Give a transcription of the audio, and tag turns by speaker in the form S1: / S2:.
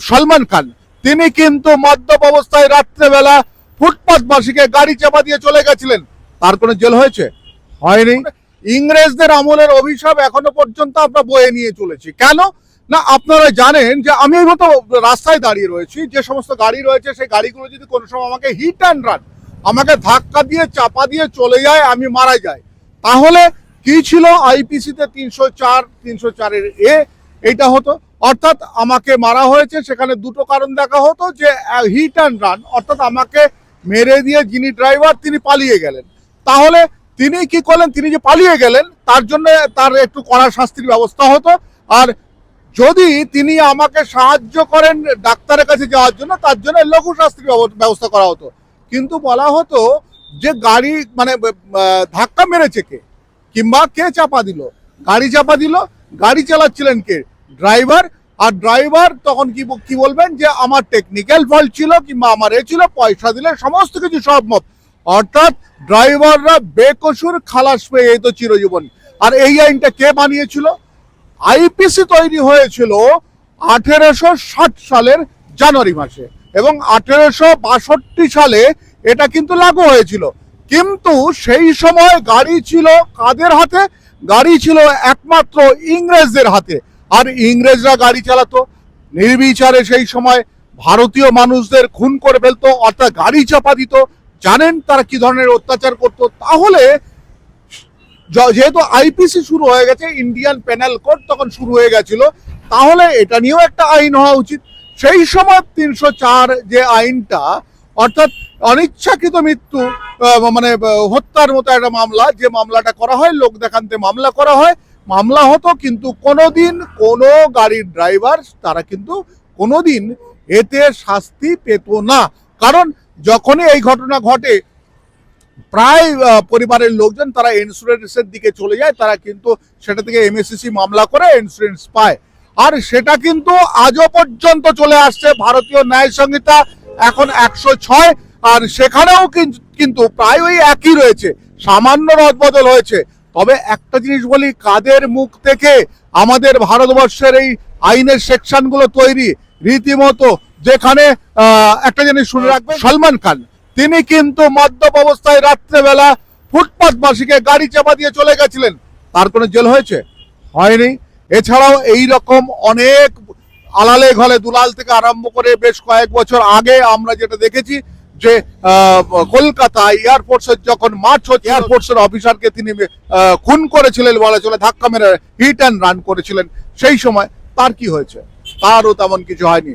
S1: সলমান খান। তিনি কিন্তু মদ্যপ অবস্থায় রাত্রেবেলা ফুটপাথবাসীকে গাড়ি চাপা দিয়ে চলে গেছিলেন। তার কোনো জেল হয়েছে? হয়নি। ইংরেজদের আমলের অভিশাপ এখনও পর্যন্ত আমরা বয়ে নিয়ে চলেছি। কেন? না, আপনারা জানেন যে আমি এই মতো রাস্তায় দাঁড়িয়ে রয়েছি। যে সমস্ত গাড়ি রয়েছে, সেই গাড়িগুলো যদি কোনো সময় আমাকে হিট অ্যান্ড রান আমাকে ধাক্কা দিয়ে, চাপা দিয়ে চলে যায়, আমি মারা যাই। তাহলে কি ছিল? আইপিসিতে তিনশো চার, তিনশো চারের এ এইটা হতো। অর্থাৎ আমাকে মারা হয়েছে, সেখানে দুটো কারণ দেখা হতো, যে হিট অ্যান্ড রান অর্থাৎ আমাকে মেরে দিয়ে যিনি ড্রাইভার তিনি পালিয়ে গেলেন। তাহলে তিনি কি করলেন? তিনি যে পালিয়ে গেলেন, তার জন্য তার একটু কড়া শাস্তির ব্যবস্থা হতো। আর যদি তিনি আমাকে সাহায্য করেন ডাক্তারের কাছে যাওয়ার জন্য, তার জন্য লঘু শাস্তির ব্যব- ব্যবস্থা করা হতো। কিন্তু বলা হতো যে, গাড়ি মানে ধাক্কা মেরেছে কে? কিংবা কে চাপা দিল? গাড়ি চাপা দিল? গাড়ি চালাচ্ছিলেন কে? ড্রাইভার আর ড্রাইভার তখন কি কি বলবেন যে আমার টেকনিক্যাল ফল্ট ছিল কিংবা আমার এ ছিল, পয়সা দিলে সমস্ত কিছু সব মত। অর্থাৎ ড্রাইভাররা বেকসুর খালাস পেয়ে এই তো চিরজীবন। আর এই আইনটা কে বানিয়েছিল? আইপিসি তৈরি হয়েছিল আঠেরোশো ষাট সালের জানুয়ারি মাসে এবং আঠেরোশো বাষট্টি সালে এটা কিন্তু লাগু হয়েছিল। কিন্তু সেই সময় গাড়ি ছিল কাদের হাতে? গাড়ি ছিল একমাত্র ইংরেজদের হাতে। আর ইংরেজরা গাড়ি চালাতো। নির্বিচারে সেই সময় ভারতীয় মানুষদের খুন করে ফেলতো, অর্থাৎ গাড়ি চাপা দিত। জানেন তারা কি ধরনের অত্যাচার করতো? তাহলে যেহেতু আইপিসি শুরু হয়ে গেছে, ইন্ডিয়ান পেনাল কোড তখন শুরু হয়ে গেছিল, তাহলে এটা নিয়েও একটা আইন হওয়া উচিত। সেই সময় তিনশো চার যে আইনটা, অর্থাৎ অনিচ্ছাকৃত মৃত্যু মানে হত্যার মতো একটা মামলা, যে মামলাটা করা হয়, লোক দেখান্তে মামলা করা হয় মামলা হতো, কিন্তু কোনোদিন কোনো গাড়ির ড্রাইভার তারা কিন্তু কোনোদিন এতে শাস্তি পেত না। কারণ যখনই এই ঘটনা ঘটে, প্রায় পরিবারের লোকজন তারা ইন্স্যুরেন্সের দিকে চলে যায়, তারা কিন্তু সেটা থেকে এমএসসিসি মামলা করে ইন্স্যুরেন্স পায়। আর সেটা কিন্তু আজও পর্যন্ত চলে আসছে, ভারতীয় ন্যায় সংহিতা এখন একশো ছয়, আর সেখানেও কিন- কিন্তু প্রায় ওই একই রয়েছে, সামান্য রদবদল হয়েছে। তবে একটা জিনিস বলি, কাদের মুখ থেকে আমাদের ভারতবর্ষের এই আইনের সেকশনগুলো তৈরি? রীতিমতো যেখানে একটা জিনিস শুনে রাখবেন, সলমান খান, তিনি কিন্তু মদ্যপ অবস্থায় রাত্রেবেলা ফুটপাথবাসীকে গাড়ি চাপা দিয়ে চলে গেছিলেন। তার কোনো জেল হয়েছে? হয়নি। এছাড়াও এই রকম অনেক আলালে ঘলে দুলাল থেকে আরম্ভ করে বেশ কয়েক বছর আগে আমরা যেটা দেখেছি যে কলকাতা এয়ারফোর্সের যখন মার্চ হচ্ছে এয়ারফোর্সের অফিসারকে তিনি খুন করেছিলেন বলা চলে, ধাক্কা মেরে হিট অ্যান্ড রান করেছিলেন, সেই সময় তার কি হয়েছে? তারও তেমন কিছু হয়নি।